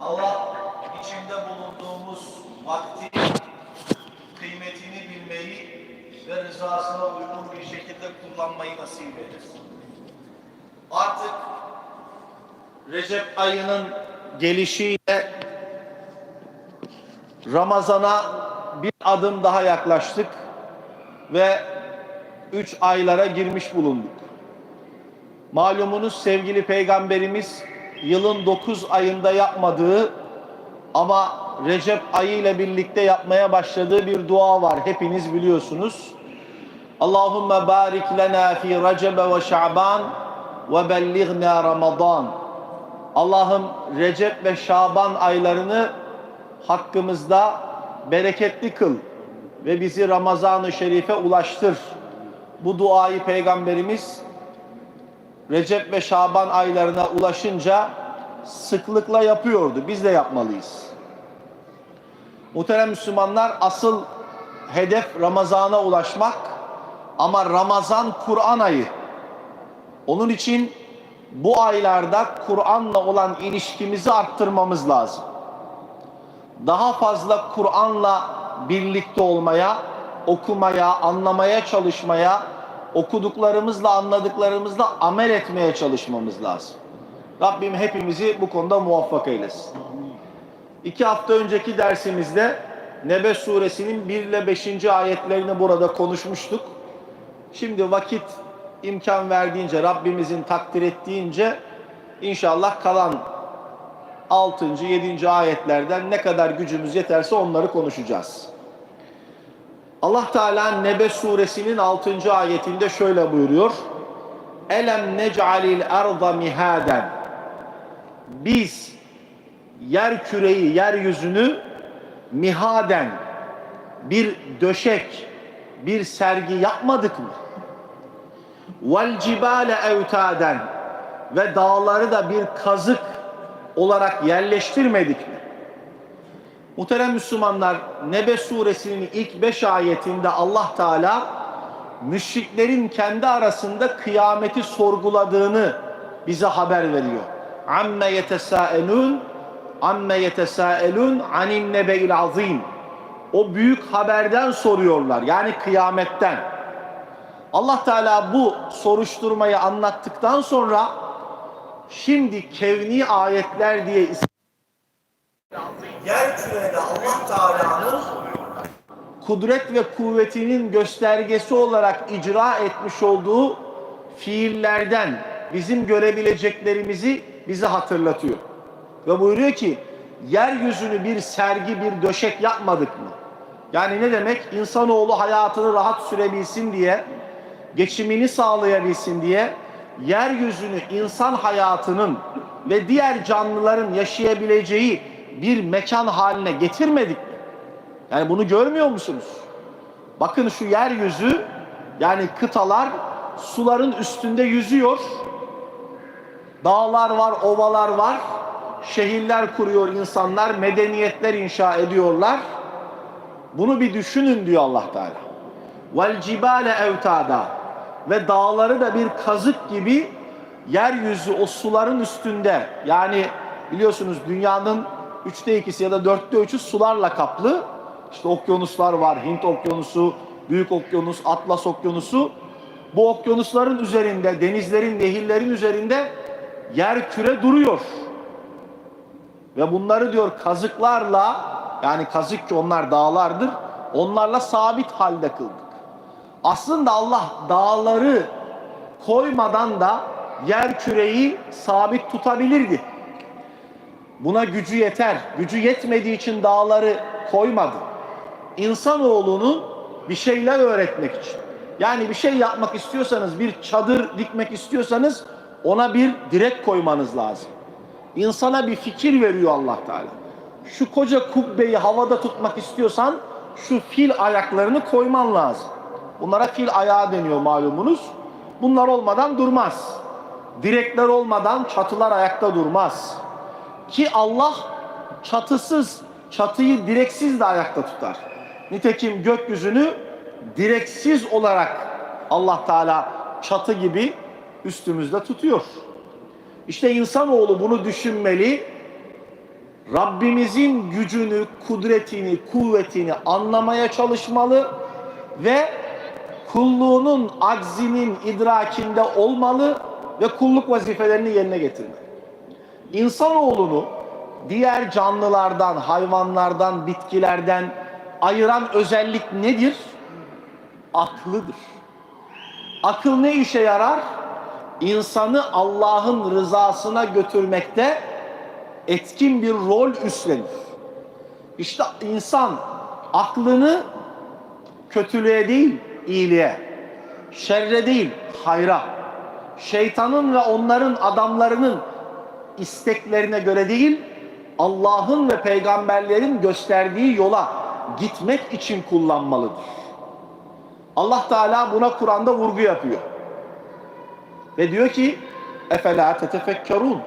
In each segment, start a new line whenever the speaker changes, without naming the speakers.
Allah içinde bulunduğumuz vakti kıymetini bilmeyi ve rızasına uygun bir şekilde kullanmayı nasip eylesin. Artık Recep ayının gelişiyle Ramazana bir adım daha yaklaştık ve üç aylara girmiş bulunduk. Malumunuz sevgili peygamberimiz yılın 9 ayında yapmadığı ama Recep ayı ile birlikte yapmaya başladığı bir dua var. Hepiniz biliyorsunuz. Allahümme barik lena fi Recebe ve Şaban ve bellighna Ramazan. Allah'ım Recep ve Şaban aylarını hakkımızda bereketli kıl ve bizi Ramazan-ı Şerif'e ulaştır. Bu duayı Peygamberimiz Recep ve Şaban aylarına ulaşınca sıklıkla yapıyordu. Biz de yapmalıyız. Muhterem Müslümanlar asıl hedef Ramazan'a ulaşmak ama Ramazan Kur'an ayı. Onun için bu aylarda Kur'an'la olan ilişkimizi arttırmamız lazım. Daha fazla Kur'an'la birlikte olmaya, okumaya, anlamaya çalışmaya, okuduklarımızla, anladıklarımızla amel etmeye çalışmamız lazım. Rabbim hepimizi bu konuda muvaffak eylesin. İki hafta önceki dersimizde Nebe suresinin 1 ile 5. ayetlerini burada konuşmuştuk. Şimdi vakit imkan verdiğince, Rabbimizin takdir ettiğince inşallah kalan 6. 7. ayetlerden ne kadar gücümüz yeterse onları konuşacağız. Allah Teala Nebe suresinin 6. ayetinde şöyle buyuruyor. Elem nec'alil arda mihaden. Biz yer küreyi, yeryüzünü mihaden bir döşek, bir sergi yapmadık mı? Vel cibale evtaden ve dağları da bir kazık olarak yerleştirmedik mi? Muhterem Müslümanlar Nebe suresinin ilk beş ayetinde Allah Teala müşriklerin kendi arasında kıyameti sorguladığını bize haber veriyor. Amme yetesaelun amme yetesaelun anin nebeil azim. O büyük haberden soruyorlar. Yani kıyametten. Allah Teala bu soruşturmayı anlattıktan sonra şimdi kevni ayetler diye yer kürede Allah Teala'nın kudret ve kuvvetinin göstergesi olarak icra etmiş olduğu fiillerden bizim görebileceklerimizi bize hatırlatıyor. Ve buyuruyor ki yeryüzünü bir sergi bir döşek yapmadık mı? Yani ne demek? İnsanoğlu hayatını rahat sürebilsin diye, geçimini sağlayabilsin diye yeryüzünü insan hayatının ve diğer canlıların yaşayabileceği bir mekan haline getirmedik mi? Yani bunu görmüyor musunuz? Bakın şu yeryüzü yani kıtalar suların üstünde yüzüyor. Dağlar var, ovalar var. Şehirler kuruyor insanlar, medeniyetler inşa ediyorlar. Bunu bir düşünün diyor Allah Teala. Vel cibale evtada ve dağları da bir kazık gibi yeryüzü o suların üstünde yani biliyorsunuz dünyanın üçte ikisi ya da dörtte üçü sularla kaplı. İşte okyanuslar var. Hint okyanusu, Büyük Okyanus, Atlas Okyanusu. Bu okyanusların üzerinde, denizlerin, nehirlerin üzerinde yer küre duruyor. Ve bunları diyor kazıklarla yani kazık ki onlar dağlardır. Onlarla sabit halde kıldık. Aslında Allah dağları koymadan da yer küreyi sabit tutabilirdi. Buna gücü yeter. Gücü yetmediği için dağları koymadı. İnsanoğlunun bir şeyler öğretmek için. Yani bir şey yapmak istiyorsanız, bir çadır dikmek istiyorsanız ona bir direk koymanız lazım. İnsana bir fikir veriyor Allah Teala. Şu koca kubbeyi havada tutmak istiyorsan şu fil ayaklarını koyman lazım. Bunlara fil ayağı deniyor malumunuz. Bunlar olmadan durmaz. Direkler olmadan çatılar ayakta durmaz. Ki Allah çatısız, çatıyı direksiz de ayakta tutar. Nitekim gökyüzünü direksiz olarak Allah Teala çatı gibi üstümüzde tutuyor. İşte insanoğlu bunu düşünmeli Rabbimizin gücünü, kudretini, kuvvetini anlamaya çalışmalı ve kulluğunun aczinin idrakinde olmalı ve kulluk vazifelerini yerine getirmeli. İnsanoğlunu diğer canlılardan, hayvanlardan, bitkilerden ayıran özellik nedir? Aklıdır. Akıl ne işe yarar? İnsanı Allah'ın rızasına götürmekte etkin bir rol üstlenir. İşte insan aklını kötülüğe değil, iyiliğe, şerre değil, hayra, şeytanın ve onların adamlarının isteklerine göre değil, Allah'ın ve peygamberlerin gösterdiği yola gitmek için kullanmalıdır. Allah Teala buna Kur'an'da vurgu yapıyor. Ve diyor ki efela tetefekkerun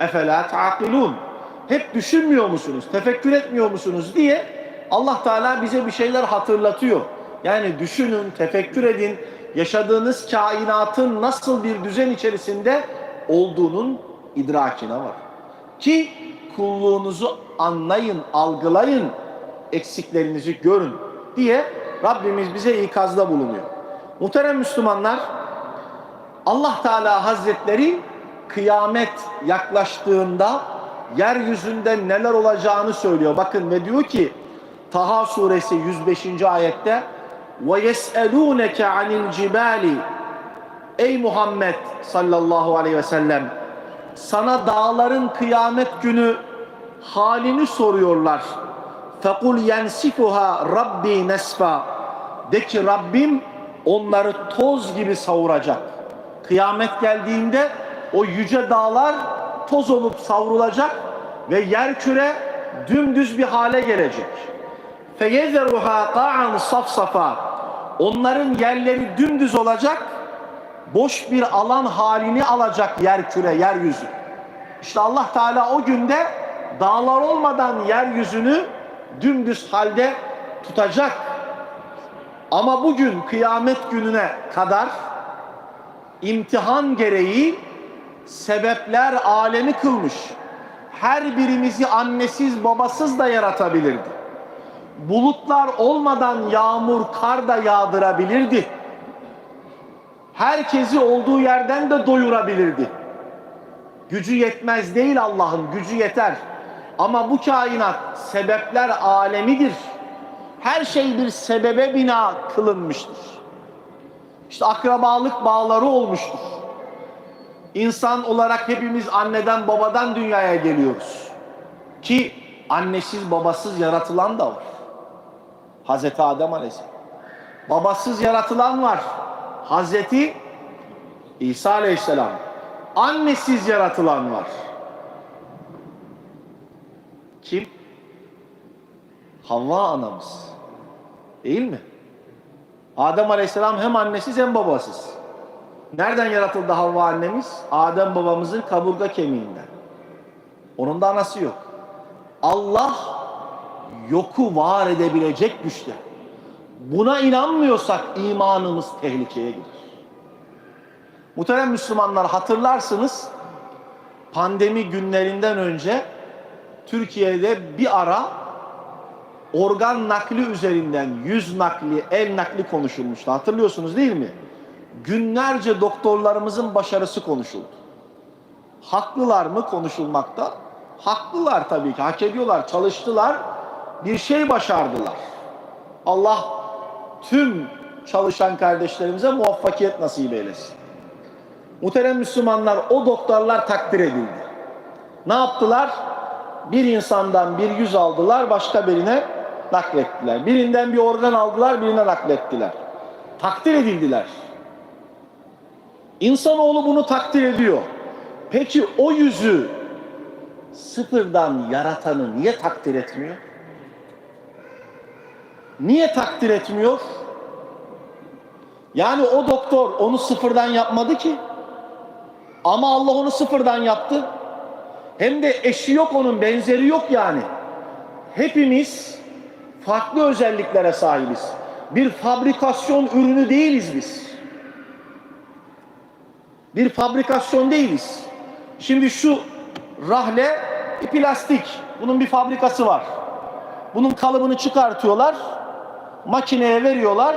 efela taakilun hep düşünmüyor musunuz? Tefekkür etmiyor musunuz diye Allah Teala bize bir şeyler hatırlatıyor. Yani düşünün, tefekkür edin. Yaşadığınız kainatın nasıl bir düzen içerisinde olduğunun idrakine var. Ki kulluğunuzu anlayın, algılayın, eksiklerinizi görün diye Rabbimiz bize ikazda bulunuyor. Muhterem Müslümanlar, Allah Teala Hazretleri kıyamet yaklaştığında yeryüzünde neler olacağını söylüyor. Bakın ve diyor ki Taha suresi 105. ayette ve yes'elûneke anil cibali Ey Muhammed sallallahu aleyhi ve sellem sana dağların kıyamet günü halini soruyorlar. Fekul yensifuha Rabbi nesfa. De ki Rabbim onları toz gibi savuracak. Kıyamet geldiğinde o yüce dağlar toz olup savrulacak ve yer küre dümdüz bir hale gelecek. Feyezeruha qa'an safsafa. Onların yerleri dümdüz olacak. Boş bir alan halini alacak yer küre, yeryüzü. İşte Allah Teala o günde dağlar olmadan yeryüzünü dümdüz halde tutacak. Ama bugün kıyamet gününe kadar imtihan gereği sebepler alemi kılmış. Her birimizi annesiz babasız da yaratabilirdi. Bulutlar olmadan yağmur, kar da yağdırabilirdi. Herkesi olduğu yerden de doyurabilirdi. Gücü yetmez değil Allah'ın, gücü yeter. Ama bu kainat sebepler alemidir. Her şey bir sebebe bina kılınmıştır. İşte akrabalık bağları olmuştur. İnsan olarak hepimiz anneden babadan dünyaya geliyoruz. Ki annesiz babasız yaratılan da var. Hazreti Adem Aleyhisselam. Babasız yaratılan var. Hazreti İsa Aleyhisselam. Annesiz yaratılan var. Kim? Havva anamız. Değil mi? Adem Aleyhisselam hem annesiz hem babasız. Nereden yaratıldı Havva annemiz? Adem babamızın kaburga kemiğinden. Onun da anası yok. Allah yoku var edebilecek güçte. Buna inanmıyorsak imanımız tehlikeye girer. Muhterem Müslümanlar hatırlarsınız pandemi günlerinden önce Türkiye'de bir ara organ nakli üzerinden yüz nakli, el nakli konuşulmuştu. Hatırlıyorsunuz değil mi? Günlerce doktorlarımızın başarısı konuşuldu. Haklılar mı konuşulmakta? Haklılar tabii ki. Hak ediyorlar, çalıştılar. Bir şey başardılar. Allah tüm çalışan kardeşlerimize muvaffakiyet nasip eylesin. Muhterem Müslümanlar o doktorlar takdir edildi. Ne yaptılar? Bir insandan bir yüz aldılar, başka birine naklettiler. Birinden bir organ aldılar, birine naklettiler. Takdir edildiler. İnsanoğlu bunu takdir ediyor. Peki o yüzü sıfırdan yaratanı niye takdir etmiyor? Niye takdir etmiyor? Yani o doktor onu sıfırdan yapmadı ki. Ama Allah onu sıfırdan yaptı. Hem de eşi yok onun, benzeri yok yani. Hepimiz farklı özelliklere sahibiz. Bir fabrikasyon ürünü değiliz biz. Bir fabrikasyon değiliz. Şimdi şu rahle plastik. Bunun bir fabrikası var. Bunun kalıbını çıkartıyorlar. Makineye veriyorlar.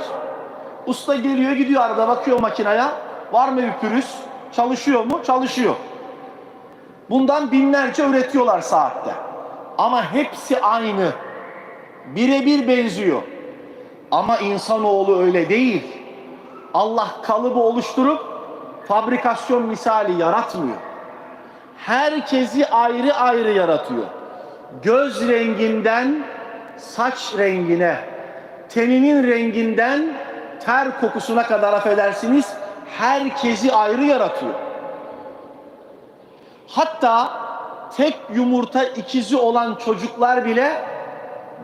Usta geliyor gidiyor arada bakıyor makineye. Var mı bir pürüz? Çalışıyor mu? Çalışıyor. Bundan binlerce üretiyorlar saatte. Ama hepsi aynı. Birebir benziyor. Ama insanoğlu öyle değil. Allah kalıbı oluşturup fabrikasyon misali yaratmıyor. Herkesi ayrı ayrı yaratıyor. Göz renginden saç rengine, teninin renginden ter kokusuna kadar affedersiniz herkesi ayrı yaratıyor. Hatta tek yumurta ikizi olan çocuklar bile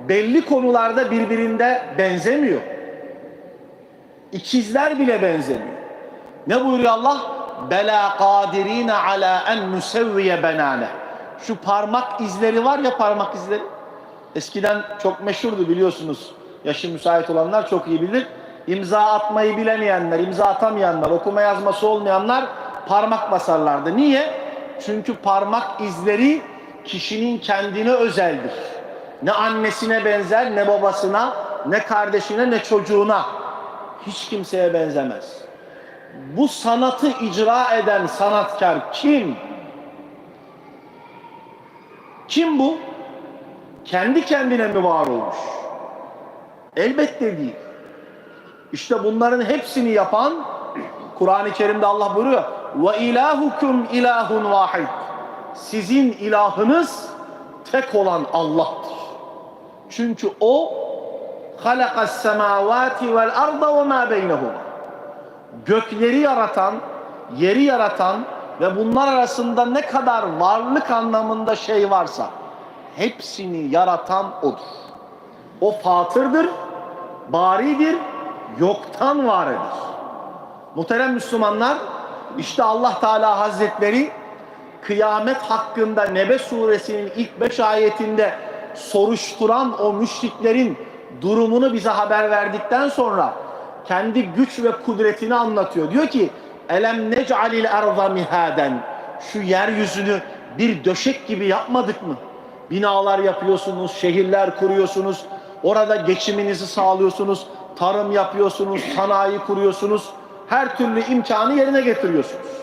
belli konularda birbirinde benzemiyor. İkizler bile benzemiyor. Ne buyuruyor Allah? Bela kadirine ala en nusevviye benane. Şu parmak izleri var ya parmak izleri. Eskiden çok meşhurdu biliyorsunuz. Yaşı müsait olanlar çok iyi bilir. İmza atmayı bilemeyenler, imza atamayanlar, okuma yazması olmayanlar parmak basarlardı. Niye? Çünkü parmak izleri kişinin kendine özeldir. Ne annesine benzer, ne babasına, ne kardeşine, ne çocuğuna. Hiç kimseye benzemez. Bu sanatı icra eden sanatkar kim? Kim bu? Kendi kendine mi var olmuş? Elbette değil. İşte bunların hepsini yapan Kur'an-ı Kerim'de Allah buyuruyor. Ve ilahukum ilahun vahid. Sizin ilahınız tek olan Allah'tır. Çünkü o halakas semavati vel arda ve ma beynehuma. Gökleri yaratan, yeri yaratan ve bunlar arasında ne kadar varlık anlamında şey varsa hepsini yaratan odur. O fatırdır, baridir, yoktan var eder. Muhterem Müslümanlar, işte Allah Teala Hazretleri kıyamet hakkında Nebe suresinin ilk beş ayetinde soruşturan o müşriklerin durumunu bize haber verdikten sonra kendi güç ve kudretini anlatıyor. Diyor ki elem nec'alil erza mihaden şu yeryüzünü bir döşek gibi yapmadık mı? Binalar yapıyorsunuz, şehirler kuruyorsunuz, orada geçiminizi sağlıyorsunuz, tarım yapıyorsunuz, sanayi kuruyorsunuz, her türlü imkanı yerine getiriyorsunuz.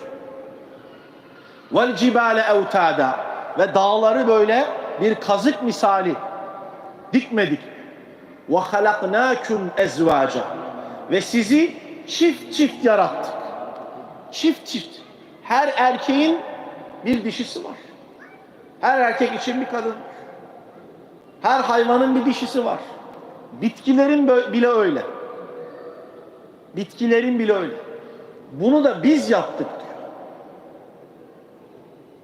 Vel cibale evtada ve dağları böyle bir kazık misali dikmedik. Ve halaknakum ezvaca ve sizi çift çift yarattık. Çift çift. Her erkeğin bir dişisi var. Her erkek için bir kadın. Her hayvanın bir dişisi var. Bitkilerin bö- bile öyle. Bitkilerin bile öyle. Bunu da biz yaptık diyor.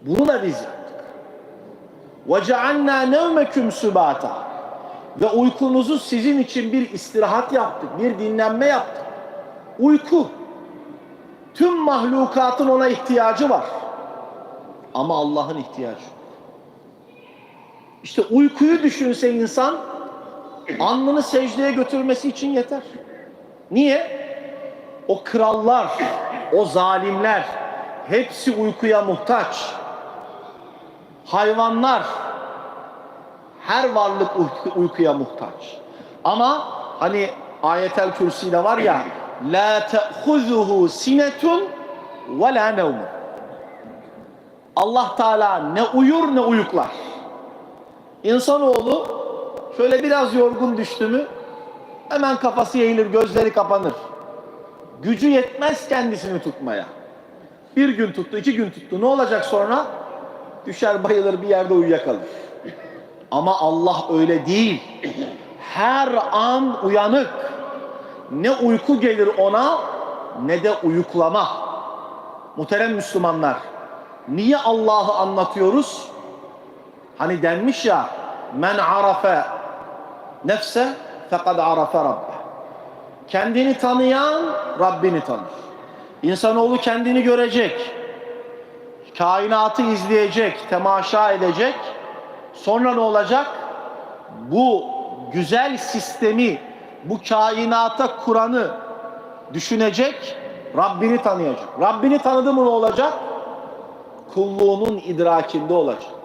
Bunu da biz yaptık. وَجَعَلْنَا نَوْمَكُمْ سُبَاتًا Ve uykunuzu sizin için bir istirahat yaptık, bir dinlenme yaptık. Uyku. Tüm mahlukatın ona ihtiyacı var. Ama Allah'ın ihtiyacı yok. işte uykuyu düşünse insan alnını secdeye götürmesi için yeter. Niye? O krallar, o zalimler hepsi uykuya muhtaç. Hayvanlar, her varlık uyku- uykuya muhtaç. Ama hani ayetel kürsüde var ya la te'huzuhu sinetun ve la nevmun. Allah Teala ne uyur ne uyuklar. İnsanoğlu şöyle biraz yorgun düştü mü hemen kafası eğilir, gözleri kapanır. Gücü yetmez kendisini tutmaya. Bir gün tuttu, iki gün tuttu. Ne olacak sonra? Düşer bayılır bir yerde uyuyakalır. Ama Allah öyle değil. Her an uyanık. Ne uyku gelir ona ne de uyuklama. Muhterem Müslümanlar, niye Allah'ı anlatıyoruz? Hani denmiş ya, men arafe nefse fekad arafe rabbe. Kendini tanıyan Rabbini tanır. İnsanoğlu kendini görecek. Kainatı izleyecek, temaşa edecek. Sonra ne olacak? Bu güzel sistemi, bu kainata kuranı düşünecek, Rabbini tanıyacak. Rabbini tanıdı mı ne olacak? Kulluğunun idrakinde olacak.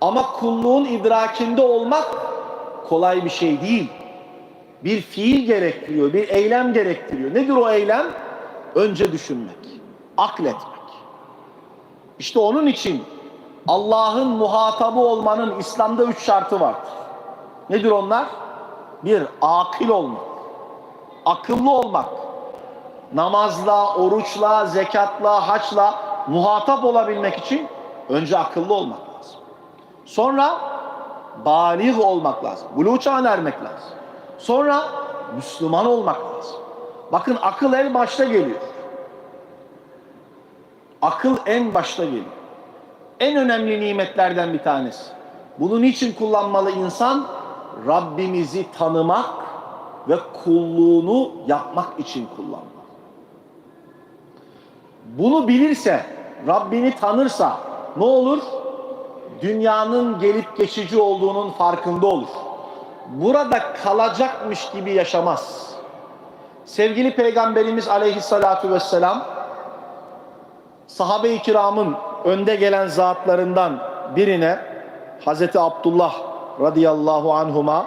Ama kulluğun idrakinde olmak kolay bir şey değil. Bir fiil gerektiriyor, bir eylem gerektiriyor. Nedir o eylem? Önce düşünmek, akletmek. İşte onun için Allah'ın muhatabı olmanın İslam'da üç şartı vardır. Nedir onlar? Bir, akil olmak, akıllı olmak. Namazla, oruçla, zekatla, haçla muhatap olabilmek için önce akıllı olmak. Sonra balik olmak lazım. Buluğ çağına ermek lazım. Sonra Müslüman olmak lazım. Bakın akıl en başta geliyor. Akıl en başta geliyor. En önemli nimetlerden bir tanesi. Bunu niçin kullanmalı insan? Rabbimizi tanımak ve kulluğunu yapmak için kullanmalı. Bunu bilirse, Rabbini tanırsa ne olur? Dünyanın gelip geçici olduğunun farkında olur. Burada kalacakmış gibi yaşamaz. Sevgili Peygamberimiz aleyhissalatu vesselam sahabe-i kiramın önde gelen zatlarından birine Hazreti Abdullah radıyallahu anhuma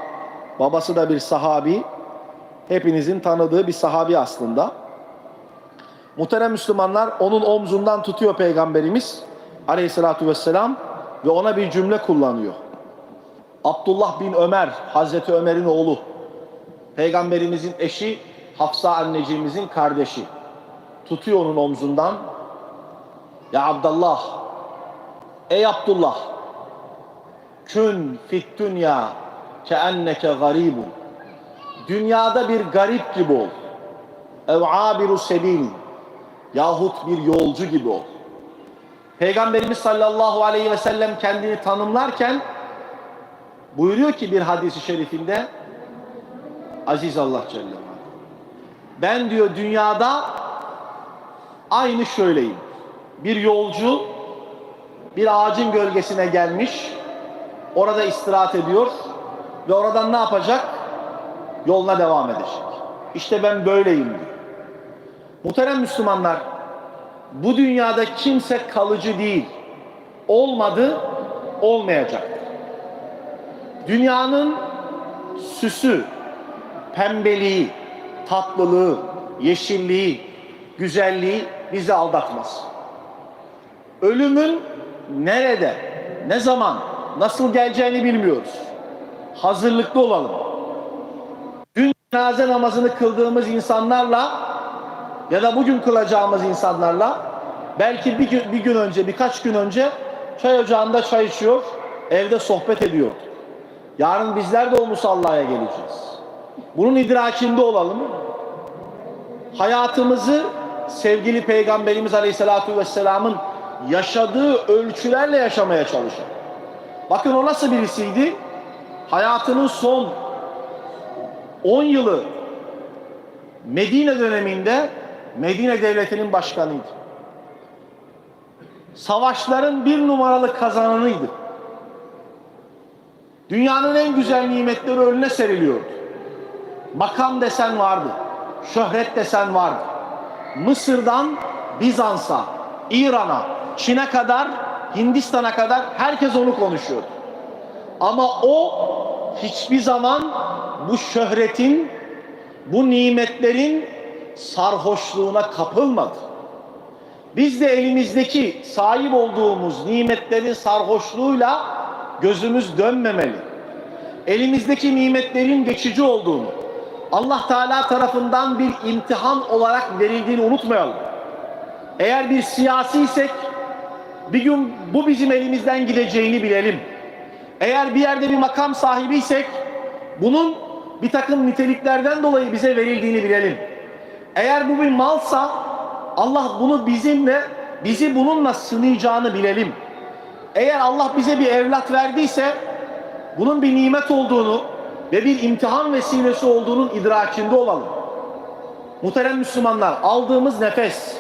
babası da bir sahabi hepinizin tanıdığı bir sahabi aslında. Muhterem Müslümanlar onun omzundan tutuyor Peygamberimiz aleyhissalatu vesselam ve ona bir cümle kullanıyor. Abdullah bin Ömer, Hazreti Ömer'in oğlu. Peygamberimizin eşi Hafsa anneciğimizin kardeşi. Tutuyor onun omzundan. Ya Abdullah, ey Abdullah, kün fit dünya ke enneke garibun. Dünyada bir garip gibi ol. Ev abiru sebil yahut bir yolcu gibi ol. Peygamberimiz sallallahu aleyhi ve sellem kendini tanımlarken buyuruyor ki bir hadisi şerifinde Aziz Allah Celle Ben diyor dünyada aynı şöyleyim. Bir yolcu bir ağacın gölgesine gelmiş. Orada istirahat ediyor ve oradan ne yapacak? Yoluna devam edecek. İşte ben böyleyim diyor. Muhterem Müslümanlar, bu dünyada kimse kalıcı değil. Olmadı, olmayacak. Dünyanın süsü, pembeliği, tatlılığı, yeşilliği, güzelliği bizi aldatmaz. Ölümün nerede, ne zaman, nasıl geleceğini bilmiyoruz. Hazırlıklı olalım. Dün cenaze namazını kıldığımız insanlarla ya da bugün kılacağımız insanlarla belki bir gün, bir gün önce, birkaç gün önce çay ocağında çay içiyor, evde sohbet ediyor. Yarın bizler de o musallaya geleceğiz. Bunun idrakinde olalım. Hayatımızı sevgili Peygamberimiz Aleyhisselatü Vesselam'ın yaşadığı ölçülerle yaşamaya çalışalım. Bakın o nasıl birisiydi? Hayatının son 10 yılı Medine döneminde Medine devletinin başkanıydı. Savaşların bir numaralı kazananıydı. Dünyanın en güzel nimetleri önüne seriliyordu. Makam desen vardı. Şöhret desen vardı. Mısır'dan Bizans'a, İran'a, Çin'e kadar, Hindistan'a kadar herkes onu konuşuyordu. Ama o hiçbir zaman bu şöhretin, bu nimetlerin sarhoşluğuna kapılmadı. Biz de elimizdeki sahip olduğumuz nimetlerin sarhoşluğuyla gözümüz dönmemeli. Elimizdeki nimetlerin geçici olduğunu, Allah Teala tarafından bir imtihan olarak verildiğini unutmayalım. Eğer bir siyasiysek bir gün bu bizim elimizden gideceğini bilelim. Eğer bir yerde bir makam sahibiysek bunun bir takım niteliklerden dolayı bize verildiğini bilelim. Eğer bu bir malsa Allah bunu bizimle bizi bununla sınayacağını bilelim. Eğer Allah bize bir evlat verdiyse bunun bir nimet olduğunu ve bir imtihan vesilesi olduğunun idrakinde olalım. Muhterem Müslümanlar aldığımız nefes,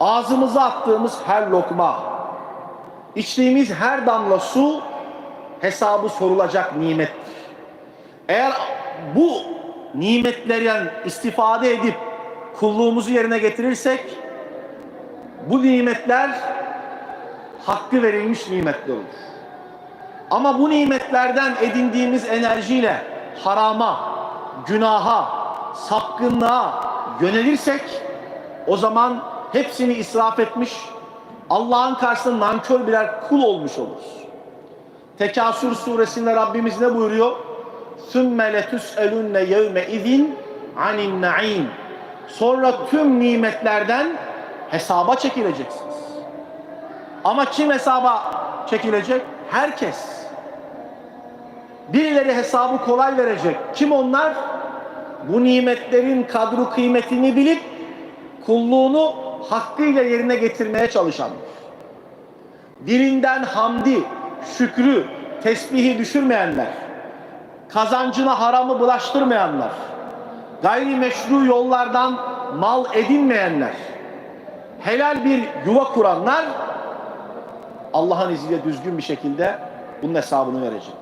ağzımıza attığımız her lokma, içtiğimiz her damla su hesabı sorulacak nimettir. Eğer bu nimetlerden istifade edip kulluğumuzu yerine getirirsek bu nimetler hakkı verilmiş nimetler olur. Ama bu nimetlerden edindiğimiz enerjiyle harama, günaha, sapkınlığa yönelirsek o zaman hepsini israf etmiş, Allah'ın karşısında nankör birer kul olmuş oluruz. Tekasür suresinde Rabbimiz ne buyuruyor? ثُمَّ لَتُسْأَلُنَّ يَوْمَ اِذٍ عَنِ النَّعِيمِ Sonra tüm nimetlerden hesaba çekileceksiniz. Ama kim hesaba çekilecek? Herkes. Birileri hesabı kolay verecek. Kim onlar? Bu nimetlerin kadru kıymetini bilip kulluğunu hakkıyla yerine getirmeye çalışanlar. Dilinden hamdi, şükrü, tesbihi düşürmeyenler, kazancına haramı bulaştırmayanlar, gayrimeşru yollardan mal edinmeyenler, helal bir yuva kuranlar Allah'ın izniyle düzgün bir şekilde bunun hesabını verecek.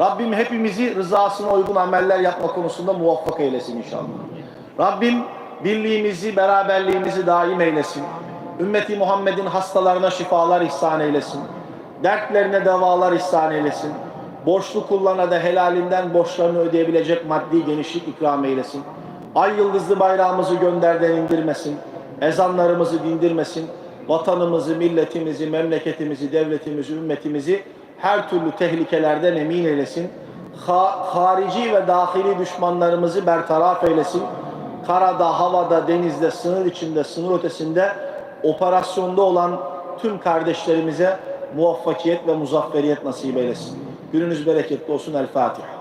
Rabbim hepimizi rızasına uygun ameller yapma konusunda muvaffak eylesin inşallah. Rabbim birliğimizi, beraberliğimizi daim eylesin. Ümmeti Muhammed'in hastalarına şifalar ihsan eylesin. Dertlerine devalar ihsan eylesin. Borçlu kullana da helalinden borçlarını ödeyebilecek maddi genişlik ikram eylesin. Ay yıldızlı bayrağımızı gönderden indirmesin. Ezanlarımızı dindirmesin. Vatanımızı, milletimizi, memleketimizi, devletimizi, ümmetimizi her türlü tehlikelerden emin eylesin. Ha, harici ve dahili düşmanlarımızı bertaraf eylesin. Karada, havada, denizde, sınır içinde, sınır ötesinde operasyonda olan tüm kardeşlerimize muvaffakiyet ve muzafferiyet nasip eylesin. Gününüz bereketli olsun. El Fatiha.